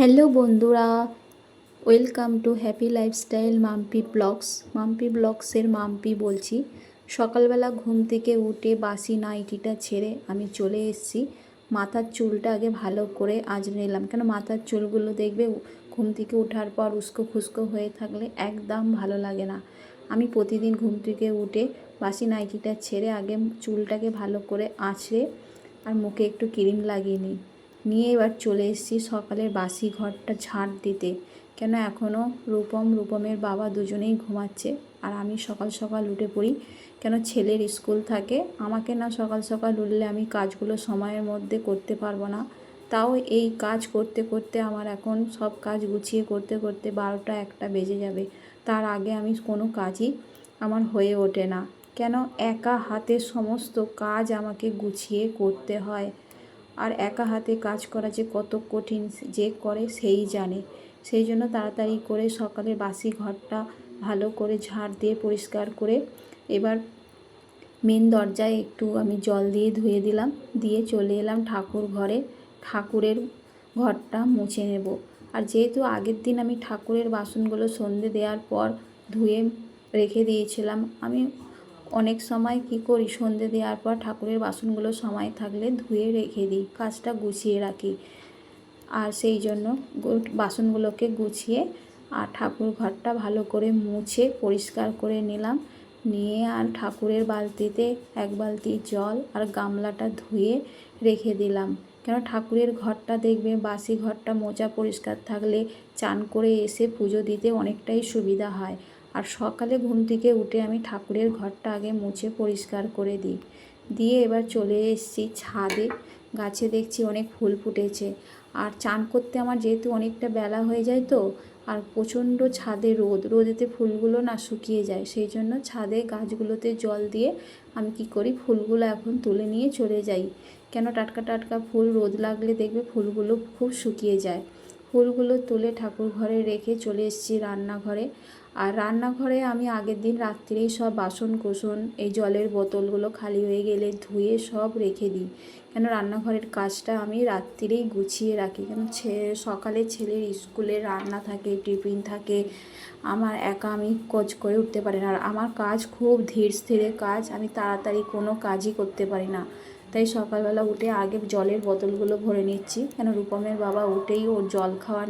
Hello বন্ধুরা, welcome to happy lifestyle Mampi blogs. Mampi ব্লগসের Mampi বলছি, সকালবেলা ঘুম থেকে উঠে বাসি নাইটিটা ছেড়ে আমি চলে এসেছি। মাথার চুলটা আগে ভালো করে আঁচড়ে নিলাম। কেন মাথার চুলগুলো দেখবে, ঘুম থেকে ওঠার পর উস্কো খুস্কো হয়ে থাকলে একদম ভালো লাগে না। আমি প্রতিদিন ঘুম থেকে উঠে বাসি নাইটিটা ছেড়ে আগে চুলটাকে ভালো করে আঁচড়ে আর মুখে একটু ক্রিম লাগিয়ে নিই। নিয়ে এবার চলে এসেছি সকালের বাসি ঘরটা ঝাঁট দিতে। কেন এখনও রূপম, রূপমের বাবা দুজনেই ঘুমাচ্ছে আর আমি সকাল সকাল উঠে পড়ি। কেন ছেলের স্কুল থাকে? আমাকে না সকাল সকাল উঠলে আমি কাজগুলো সময়ের মধ্যে করতে পারব না। তাও এই কাজ করতে করতে আমার এখন সব কাজ গুছিয়ে করতে করতে বারোটা একটা বেজে যাবে। তার আগে আমি কোনো কাজই আমার হয়ে ওঠে না। কেন একা হাতে সমস্ত কাজ আমাকে গুছিয়ে করতে হয়? আর একা হাতে কাজ করা যে কত কঠিন যে করে সেই জানে। সেই জন্য তাড়াতাড়ি করে সকালে বাসি ঘরটা ভালো করে ঝাড় দিয়ে পরিষ্কার করে এবার মেন দরজায় একটু আমি জল দিয়ে ধুয়ে দিলাম, দিয়ে চলে এলাম ঠাকুর ঘরে। ঠাকুরের ঘরটা মুছে নেব। আর যেহেতু আগের দিন আমি ঠাকুরের বাসনগুলো সন্ধে দেওয়ার পর ধুয়ে রেখে দিয়েছিলাম, আমি অনেক সময় কি করি? সন্ধে দেওয়ার পর ঠাকুরের বাসনগুলো সময় থাকলে ধুয়ে রেখে দিই, কাজটা গুছিয়ে রাখি। আর সেই জন্য বাসনগুলোকে গুছিয়ে আর ঠাকুর ঘরটা ভালো করে মুছে পরিষ্কার করে নিলাম। নিয়ে আর ঠাকুরের বালতিতে এক বালতি জল আর গামলাটা ধুয়ে রেখে দিলাম। কেন ঠাকুরের ঘরটা দেখবে, বাসি ঘরটা মোচা পরিষ্কার থাকলে চান করে এসে পুজো দিতে অনেকটাই সুবিধা হয়। আর সকালে ঘুম থেকে উঠে আমি ঠাকুরের ঘরটা আগে মুছে পরিষ্কার করে দিই। দিয়ে এবার চলে এসেছি ছাদে। গাছে দেখছি অনেক ফুল ফুটেছে। আর চান করতে আমার যেহেতু অনেকটা বেলা হয়ে যায় তো, আর প্রচণ্ড ছাদে রোদ। রোদেতে ফুলগুলো না শুকিয়ে যায়। সেই জন্য ছাদে গাছগুলোতে জল দিয়ে আমি কি করি, ফুলগুলো এখন তুলে নিয়ে চলে যাই। কেন টাটকা টাটকা ফুল রোদ লাগলে দেখবে ফুলগুলো খুব শুকিয়ে যায়। ফুলগুলো তুলে ঠাকুর ঘরে রেখে চলে এসেছি রান্নাঘরে। আর রান্নাঘরে আমি আগের দিন রাত্রিরেই সব বাসন কোসন এই জলের বোতলগুলো খালি হয়ে গেলে ধুয়ে সব রেখে দিই। কেন রান্নাঘরের কাজটা আমি রাত্রিরেই গুছিয়ে রাখি। কেন সকালে ছেলের স্কুলে রান্না থাকে, টিফিন থাকে, আমার একা আমি কোচ করে উঠতে পারি না। আর আমার কাজ খুব ধীর স্থিরে কাজ, আমি তাড়াতাড়ি কোনো কাজই করতে পারি না। তাই সকালবেলা উঠে আগে জলের বোতলগুলো ভরে নিচ্ছি। কেন রূপমের বাবা উঠেই ওর জল খাওয়ার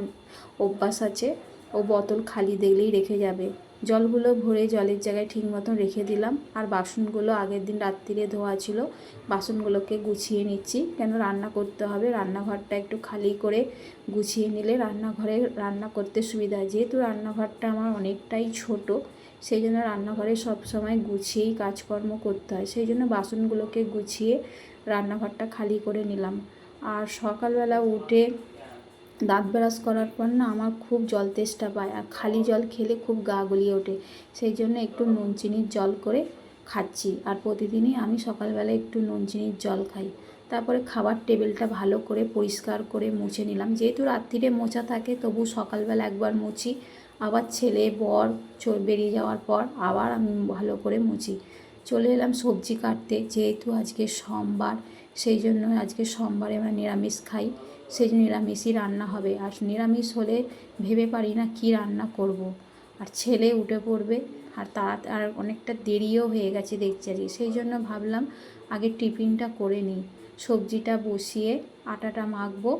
অভ্যাস আছে। ও বোতল খালি দেখলেই রেখে যাবে। জলগুলো ভরে জলের জায়গায় ঠিক মতন রেখে দিলাম। আর বাসনগুলো আগের দিন রাত্রিরে ধোয়া ছিল, বাসনগুলোকে গুছিয়ে নিচ্ছি। কেন রান্না করতে হবে? রান্নাঘরটা একটু খালি করে গুছিয়ে নিলে রান্নাঘরে রান্না করতে সুবিধা। যেহেতু রান্নাঘরটা আমার অনেকটাই ছোট, সেই জন্য রান্নাঘরে সবসময় গুছিয়েই কাজকর্ম করতে হয়। সেই জন্য বাসনগুলোকে গুছিয়ে রান্নাঘরটা খালি করে নিলাম। আর সকালবেলা উঠে দাঁত ব্রাশ করার পর না আমার খুব জল তেষ্টা পায় আর খালি জল খেলে খুব গা গুলিয়ে ওঠে। সেই জন্য একটু নুন চিনির জল করে খাচ্ছি আর প্রতিদিনই আমি সকালবেলা একটু নুন চিনির জল খাই। তারপরে খাবার টেবিলটা ভালো করে পরিষ্কার করে মুছে নিলাম। যেহেতু রাত্রিরে মোছা থাকে, তবু সকালবেলা একবার মুছি। আবার ছেলে, বর বেরিয়ে যাওয়ার পর আবার আমি ভালো করে মুছি। চলে এলাম সবজি কাটতে। যেহেতু আজকে সোমবার, সেই জন্য আজকে সোমবারে আমরা নিরামিষ খাই। সেই নিরামিষই রান্না হবে। আর নিরামিষ হলে ভেবে পারি না কি রান্না করব। আর ছেলে উঠে পড়বে, আর তারা আর অনেকটা দেরিও হয়ে গেছে দেখছি আজকে। সেই জন্য ভাবলাম আগে টিফিনটা করে নিই। সবজিটা বসিয়ে আটাটা মাখবো।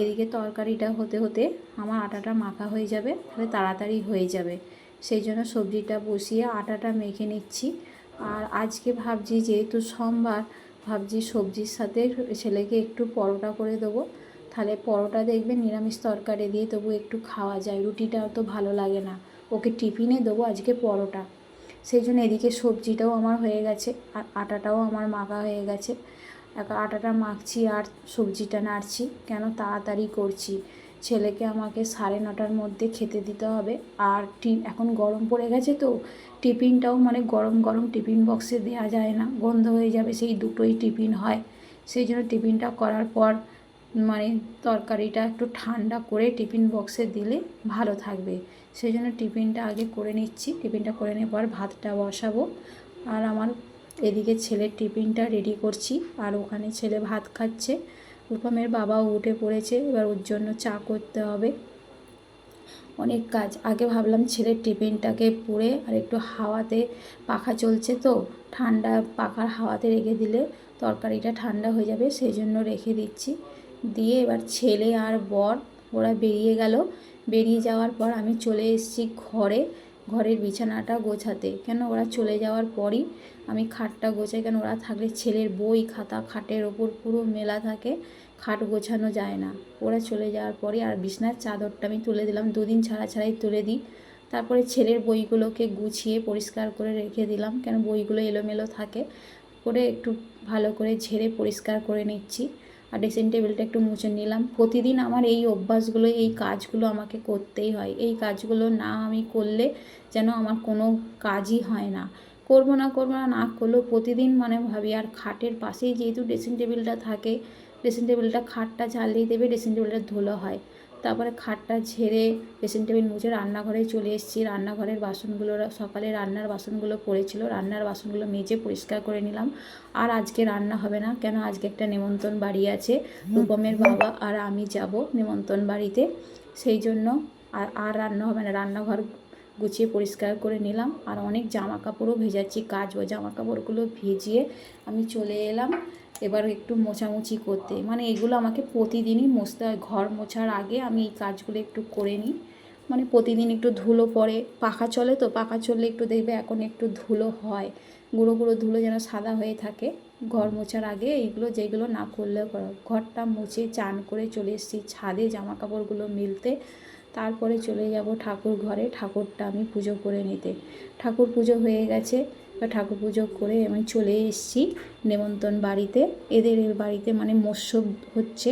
এদিকে তরকারিটা হতে হতে আমার আটাটা মাখা হয়ে যাবে, তাহলে তাড়াতাড়ি হয়ে যাবে। সেই জন্য সবজিটা বসিয়ে আটাটা মেখে নিচ্ছি। আর আজকে ভাবছি যেহেতু সোমবার, ভাবছি সবজির সাথে ছেলেকে একটু পরোটা করে দেবো। তাহলে পরোটা দেখবেন নিরামিষ তরকারি দিয়ে, তবু একটু খাওয়া যায়। রুটিটা তো ভালো লাগে না। ওকে টিফিনে দেবো আজকে পরোটা। সেই জন্য এদিকে সবজিটাও আমার হয়ে গেছে, আর আটাটাও আমার মাখা হয়ে গেছে। আটাটা মাখছি আর সবজিটা নাড়ছি। কেন তাড়াতাড়ি করছি? ছেলেকে আমাকে সাড়ে নটার মধ্যে খেতে দিতে হবে। আর টি, এখন গরম পড়ে গেছে তো, টিফিনটাও মানে গরম গরম টিফিন বক্সে দেওয়া যায় না, গন্ধ হয়ে যাবে, সেই দুটোই টিফিন হয়। সেই জন্য টিফিনটা করার পর মানে তরকারিটা একটু ঠান্ডা করে টিফিন বক্সে দিলে ভালো থাকবে। সেই জন্য টিফিনটা আগে করে নিচ্ছি। টিফিনটা করে নেওয়ার পর ভাতটা বসাবো। আর আমার এদিকে ছেলের টিফিনটা রেডি করছি। আর ওখানে ছেলে ভাত খাচ্ছে। রূপমের বাবাও উঠে পড়েছে। এবার ওর জন্য চা করতে হবে। অনেক কাজ। আগে ভাবলাম ছেলের টিফিনটাকে পুড়ে আর একটু হাওয়াতে পাখা চলছে তো, ঠান্ডা পাখার হাওয়াতে রেখে দিলে তরকারিটা ঠান্ডা হয়ে যাবে। সেই জন্য রেখে দিচ্ছি। দিয়ে এবার ছেলে আর বর, ওরা বেরিয়ে গেল। বেরিয়ে যাওয়ার পর আমি চলে এসেছি ঘরে, ঘরের বিছানাটা গোছাতে। কেন? ওরা চলে যাওয়ার পরই আমি খাটটা গোছাই। কেন? ওরা থাকলে ছেলের বই, খাতা, খাটের ওপর পুরো মেলা থাকে। খাট গোছানো যায় না। ওরা চলে যাওয়ার পরে আর বিছনার চাদরটা আমি তুলে দিলাম। দুদিন ছাড়া ছাড়াই তুলে দিই। তারপরে ছেলের বইগুলোকে গুছিয়ে পরিষ্কার করে রেখে দিলাম। কেন? বইগুলো এলোমেলো থাকে। করে একটু ভালো করে ঝেড়ে পরিষ্কার করে নিচ্ছি। আর ড্রেসিং টেবিলটা একটু মুছে নিলাম। প্রতিদিন আমার এই অভ্যাসগুলো, এই কাজগুলো আমাকে করতেই হয়। এই কাজগুলো না আমি করলে যেন আমার কোনো কাজই হয় না। করব না করব না না করলেও প্রতিদিন মানে ভাবি, আর খাটের পাশেই যেহেতু ড্রেসিং টেবিলটা থাকে ড্রেসিং টেবিলটা খাটটা ঝালিয়ে দেবে ড্রেসিং টেবিলটা ধুলো হয়। তারপরে খাটটা ঝেড়ে ড্রেসিং টেবিল মুছে রান্নাঘরে চলে এসেছি। রান্নাঘরের বাসনগুলো, সকালে রান্নার বাসনগুলো পড়েছিল। রান্নার বাসনগুলো মেজে পরিষ্কার করে নিলাম। আর আজকে রান্না হবে না, কেন আজকে একটা নেমন্তণ বাড়ি আছে, রূপমের বাবা আর আমি যাব নিমন্ত্রণ বাড়িতে। সেই জন্য আর আর রান্না হবে না। রান্নাঘর গুছিয়ে পরিষ্কার করে নিলাম। আর অনেক জামা কাপড়ও ভেজাচ্ছি কাচবো জামা কাপড়গুলো ভিজিয়ে আমি চলে এলাম। এবার একটু মোছামুছি করতে। মানে এগুলো আমাকে প্রতিদিনই মোছতে হয়। ঘর মোছার আগে আমি এই কাজগুলো একটু করে নিই। মানে প্রতিদিন একটু ধুলো পড়ে। পাখা চলে তো, পাখা চললে একটু দেখবে এখন একটু ধুলো হয়। গুঁড়ো গুঁড়ো ধুলো যেন সাদা হয়ে থাকে। ঘর মোছার আগে এইগুলো যেগুলো না করলেও করো ঘরটা মুছে চান করে চলে এসেছি। ছাদে জামা কাপড়গুলো মিলতে। তারপরে চলে যাব ঠাকুর ঘরে, ঠাকুরটা আমি পুজো করে নিতে। ঠাকুর পুজো হয়ে গেছে, এবার ঠাকুর পুজো করে আমি চলে এসেছি নেমন্তন বাড়িতে। এদের বাড়িতে মানে মৎস্যব হচ্ছে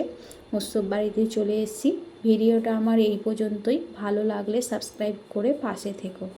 মৎস্যব বাড়িতে চলে এসেছি। ভিডিওটা আমার এই পর্যন্তই। ভালো লাগলে সাবস্ক্রাইব করে পাশে থেকো।